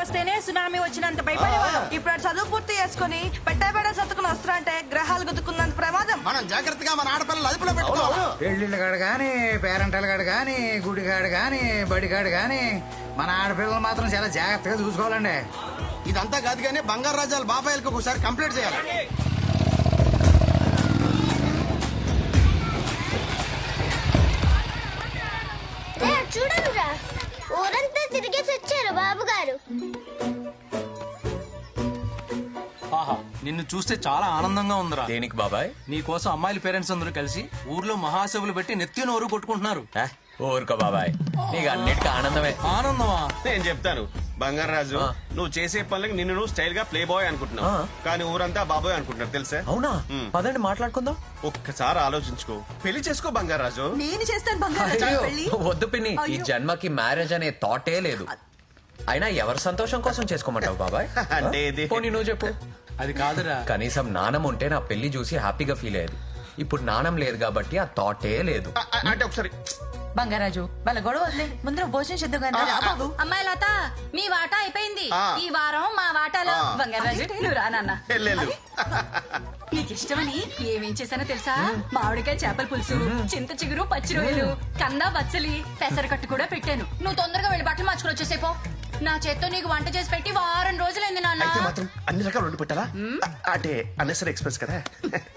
వస్తేనే సునామీ వచ్చినంత భయపడేవాళ్ళం. ఇప్పుడు చదువు పూర్తి చేసుకుని పెట్టబెడ సత్తుకుని వస్తా అంటే గ్రహాలు గుద్దుకున్నంత ప్రమాదం. మనం జాగ్రత్తగా మన ఆడపిల్లలు అదుపులో పెట్టుకోవాలి పెళ్ళిళ్ళ కాడు కానీ పేరెంటల కాడు కానీ గుడి కాడు కానీ బడి కాడు కానీ మన ఆడపిల్లలు మాత్రం చాలా జాగ్రత్తగా చూసుకోవాలండి. ఇదంతా కాదు కానీ బంగారు రాజాల బాబాయిలకు ఒకసారి కంప్లీట్ చేయాలి. చూడనురా. ఊరంతా తిరిగేసి వచ్చారు బాబు గారు ఆహా నిన్ను చూస్తే చాలా ఆనందంగా ఉందిరా. దేనికి బాబాయ్? నీ కోసం అమ్మాయిల పేరెంట్స్ అందరూ కలిసి ఊర్లో మహాసభలు పెట్టి నెత్తి నోరు కొట్టుకుంటున్నారు. ఊరుకో బాబాయ్. నీకు అన్నిటికీ ఆనందమే. ఆనందమా? నేను చెప్తాను. బంగారాజు. నువ్వు చేసే పనులకి నిన్ను నువ్వు స్టైల్గా ప్లే బాయ్ అనుకుంటున్నావు. కానీ ఊరంతా బాబాయ్ అనుకుంటున్నారు తెలుసా? అవునా. పదండి మాట్లాడుకుందాం. ఒక్కసారి ఆలోచించుకో. పెళ్ళి చేసుకో బంగారాజు నేను చేస్తాను బంగారు అయ్యో, పెళ్ళి వద్దు పిన్ని. ఈ జన్మకి మ్యారేజ్ అనే థాటే లేదు. అయినా ఎవరి సంతోషం కోసం చేసుకోమంటావు బాబాయ్? అంటే ఇది- నువ్వు చెప్పు. అది కాదురా. కనీసం నాణం ఉంటే నా పెళ్ళి చూసి హ్యాపీగా ఫీల్ అయ్యేది. ఇప్పుడు నాణం లేదు కాబట్టి ఆ థాటే లేదు. అంటే ఒకసారి బంగారాజు వాళ్ళ గొడవ వదిలే ముందు భోజనం చేద్దాం కానీ రా బాబు అమ్మాయి లత మీ వాటా అయిపోయింది. ఆ. ఈ వారం మా వాటాలో. ఆ. బంగారాజు నువ్వు రా నాన్న. వెళ్ళు నీకు ఇష్టమని ఏమేం చేశానో తెలుసా? మామిడికాయ చేపల పులుసు చింత చిగురు పచ్చి రొయ్యలు కంద బచ్చలి పెసరకట్టు కూడా పెట్టాను. నువ్వు తొందరగా వెళ్ళి బట్టలు మార్చుకుని వచ్చేసేపో. నా చేత్తో నీకు వంట చేసి పెట్టి వారం రోజులైంది నాన్న. అయితే మాత్రం అన్ని రకాలు వండి పెట్టాలా? అంటే అన్నెసరీ ఎక్స్ప్రెస్ కదా?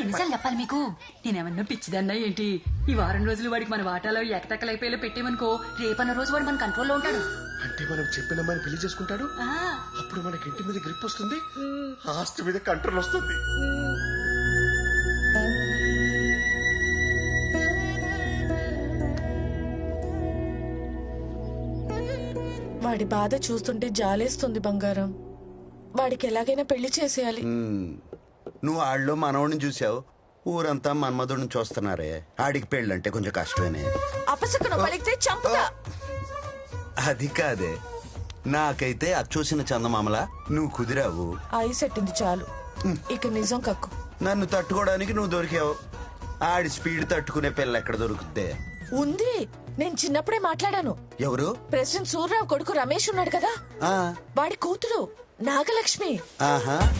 ఎన్నిసార్లు చెప్పాలి మీకు? నేనేమన్నా పిచ్చిదన్నా ఏంటి? ఈ వారం రోజులు వాడికి మన వాటాలో ఎకటెక్కలైపోయేలా పెట్టేమనుకో రేపన్న రోజు వాడు మన కంట్రోల్లో ఉంటాడు. అంటే మనం చెప్పిన అమ్మాయిని పెళ్ళి చేసుకుంటాడు? అప్పుడు మనకి ఇంటి మీద గ్రిప్ వస్తుంది. ఆస్తి మీద కంట్రోల్ వస్తుంది. వాడి బాధ చూస్తుంటే జాలేస్తుంది బంగారం. వాడికి ఎలాగైనా పెళ్ళి చేసేయాలి. నువ్వు ఆళ్ళలో మనవడిని చూసావు? ఊరంతా మన్మధుడిని చూస్తున్నారే. ఆడికి పెళ్ళంటే కొంచెం కష్టమేనే. అపశకునం పలికితే చంపుతా. అది కాదే. నాకైతే అది చూసిన చందమామల నువ్వు కుదిరావు. ఐస్ ఎట్టింది చాలు. ఇక నిజం కక్కు. నన్ను తట్టుకోవడానికి నువ్వు దొరికావు. ఆడి స్పీడ్ తట్టుకునే పిల్ల ఎక్కడ దొరుకుద్దే? ఉంది. నేను చిన్నప్పుడే మాట్లాడాను. ఎవరు? ప్రెసిడెంట్ సూర్యరావు కొడుకు రమేష్ ఉన్నాడు కదా. వాడి కూతురు నాగలక్ష్మి. ఆహా.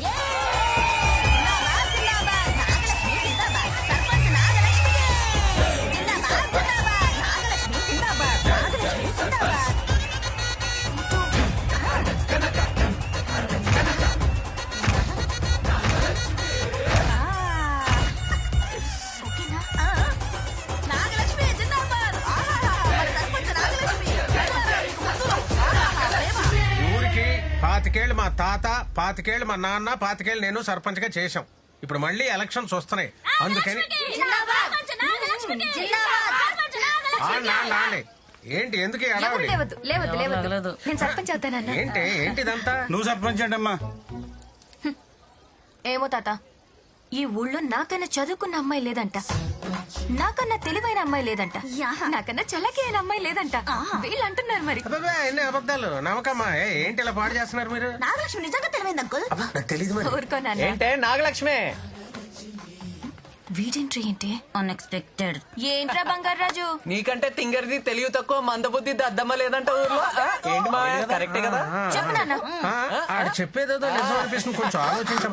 పాతికేళ్ళు మా తాత పాతికేళ్ళు మా నాన్న పాతికేళ్ళు నేను సర్పంచ్గా చేశాం. ఇప్పుడు మళ్ళీ ఎలక్షన్స్ వస్తున్నాయి. అందుకని. ఏంటి ఎందుకు ఈ హడావుడి? లేవద్దు లేవద్దు లేవద్దు. నేను సర్పంచ్ అవుతానన్నా. ఏంటి ఏంటి ఇదంతా నువ్వు సర్పంచ్ అంటమ్మా. ఏమో తాత? ఈ ఊళ్ళో నాకన్నా చదువుకున్న అమ్మాయి లేదంట. నాకన్నా తెలివైన అమ్మాయి లేదంట. నాకన్నా చల్లకి అయిన అమ్మాయి లేదంట. వీళ్ళు అంటున్నారు మరి. ఎన్ని అబద్ధాలు. నమ్మకమ్మా ఏంటి ఇలా పాడు చేస్తున్నారు మీరు? నాగలక్ష్మి నిజంగా తెలివైంది అంకుల్ తెలియదు ఏంటే నాగలక్ష్మి? వీడెంట్రీ ఏంటి? అన్ఎక్స్పెక్టెడ్ ఏంట్రా బంగారాజు నీకంటే తింగరిది తెలివి తక్కువ మందబుద్ధి దద్దమ్మ లేదంట ఊర్లో? ఏంటి మా కరెక్టే కదా? చెప్పు నాన్న. ఆ, ఆడు చెప్పేదేదో నిజం అనిపిస్తుంది. కొంచెం ఆలోచించం.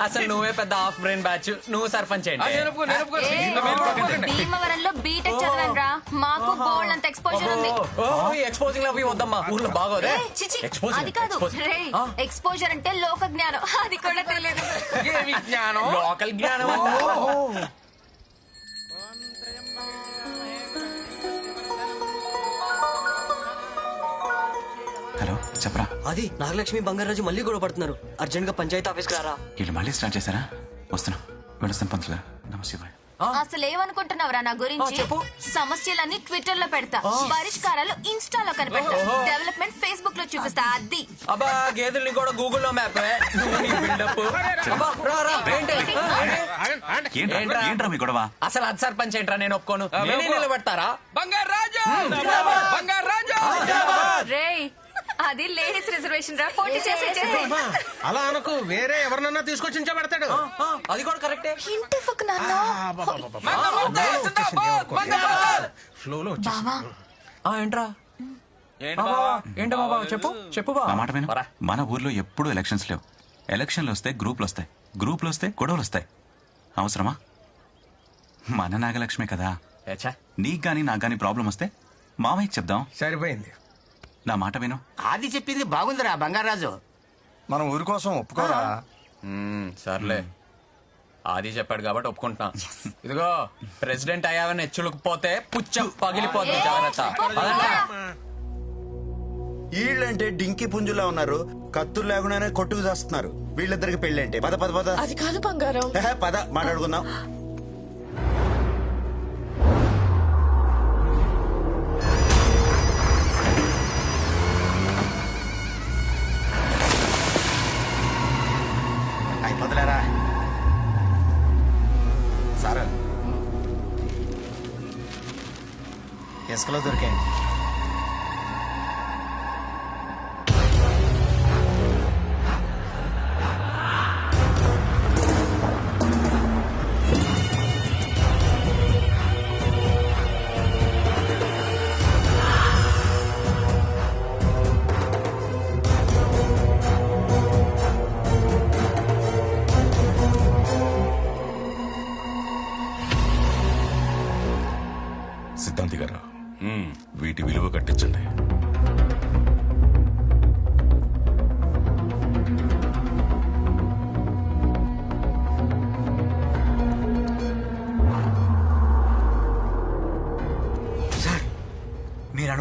అసలు నువ్వే పెద్ద హాఫ్ బ్రెయిన్ బ్యాచ్. నువ్వు సర్పంచ్ ఏంటి? భీమవరంలో బీటెక్ చదివాను రా మాకు బోల్డ్ అంత ఎక్స్పోజర్ ఉంది. ఎక్స్పోజింగ్ అవి వద్దమ్మా. ఊర్లో బాగోదే. చిచి, అది కాదు? ఎక్స్పోజర్ అంటే లోక జ్ఞానం. అది కూడా తెలియదు లోకల్ జ్ఞానం. హలో చెప్పరా? అది నాగలక్ష్మి బంగారాజు మళ్ళీ గొడవ పడుతున్నారు. అర్జెంట్గా పంచాయతీ ఆఫీస్కి రారా? వీళ్ళు మళ్ళీ స్టార్ట్ చేశారా? వస్తున్నా. వెళ్ళొస్తాను పంతులు. నమస్తే అసలు ఏమనుకుంటున్నావురా నా గురించి? సమస్యలన్నీ ట్విట్టర్లో పెడతా పరిష్కారాలు ఇన్స్టాలో కనిపెడతా. డెవలప్మెంట్ ఫేస్బుక్లో చూపిస్తా అది. అబ్బా గేదెల్ని కూడా గూగుల్లో మ్యాప్ ఏంట్రా? మీ గొడవ? అసలు అది సర్పంచ్ ఏంట్రా? నేను ఒప్పుకోను. నేనే నిలబెడతారా? రేయ్ అది లేడీస్ రిజర్వేషన్ రా. పోటీ చేసి చేసి అలా అనుకు. వేరే ఎవరినన్నా తీసుకొచ్చి పెడతాడు ఆ, అది కూడా కరెక్టే. ఇంటి ఫక్ నాన్న. ఫ్లోలో బావా. ఆ, ఏంట్రా? ఏంటి బాబా చెప్పు చెప్పు నా మాట విను. మన ఊర్లో ఎప్పుడూ ఎలక్షన్స్ లేవు. ఎలక్షన్లు వస్తే గ్రూపులు వస్తాయి. గ్రూపులు వస్తే గొడవలు వస్తాయి. అవసరమా? మన నాగలక్ష్మి కదా. నీకు గానీ నాకు గానీ ప్రాబ్లం వస్తే మామయ్యకి చెప్దాం. సరిపోయింది. నా మాట విను. ఆది చెప్పింది బాగుందిరా బంగారాజు. మనం ఊరి కోసం ఒప్పుకోరా సర్లే. ఆది చెప్పాడు కాబట్టి ఒప్పుకుంటున్నా. ఇదిగో ప్రెసిడెంట్ అయ్యావని హెచ్చులకు పుచ్చం పగిలిపోద్ది జాగ్రత్త. వీళ్ళంటే డింకి పుంజులా ఉన్నారు. కత్తులు లేకుండానే కొట్టుకు చేస్తున్నారు వీళ్ళిద్దరికి పెళ్ళంటే? పద పద పద. అది కాదు బంగారం. ఏహే, పద మాట్లాడుకుందాం. ఇసుకలో దొరికాయి.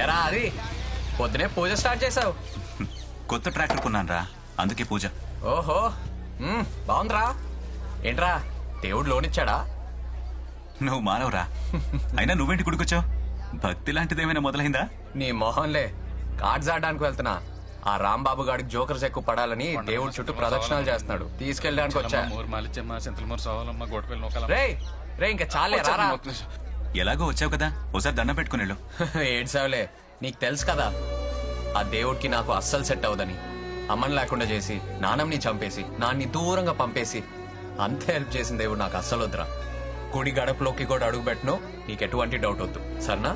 ఏరా అది పొద్దునే పూజ స్టార్ట్ చేసావు కొత్త ట్రాక్టర్ కొన్నాను రా అందుకే పూజ. ఓహో మ్మ్, బాగుందిరా. ఏంట్రా దేవుడు లోన్ ఇచ్చాడా నువ్వు మానవరా. అయినా నువ్వేంటి గుడికొచ్చావు? భక్తి లాంటిదేమైనా మొదలైందా? నీ మొహంలే కార్డ్స్ ఆడడానికి వెళ్తున్నా. ఆ రాంబాబు గాడికి జోకర్స్ ఎక్కువ పడాలని దేవుడు చుట్టూ ప్రదక్షిణాలు చేస్తున్నాడు. తీసుకెళ్ళడానికి వచ్చా. రే రే ఇంకా చాలే రారా. ఎలాగో వచ్చావు కదా? ఒకసారి దండం పెట్టుకుని వెళ్ళు ఏడ్సావులే నీకు తెలుసు కదా ఆ దేవుడికి నాకు అస్సలు సెట్ అవ్వదని. అమ్మని లేకుండా చేసి నాన్నమ్ని చంపేసి నాన్ని దూరంగా పంపేసి అంతే హెల్ప్ చేసిన దేవుడు నాకు అస్సలు వద్దురా. గుడి గడపలోకి కూడా అడుగు పెట్టను నీకు ఎటువంటి డౌట్ వద్దు. సరేనా?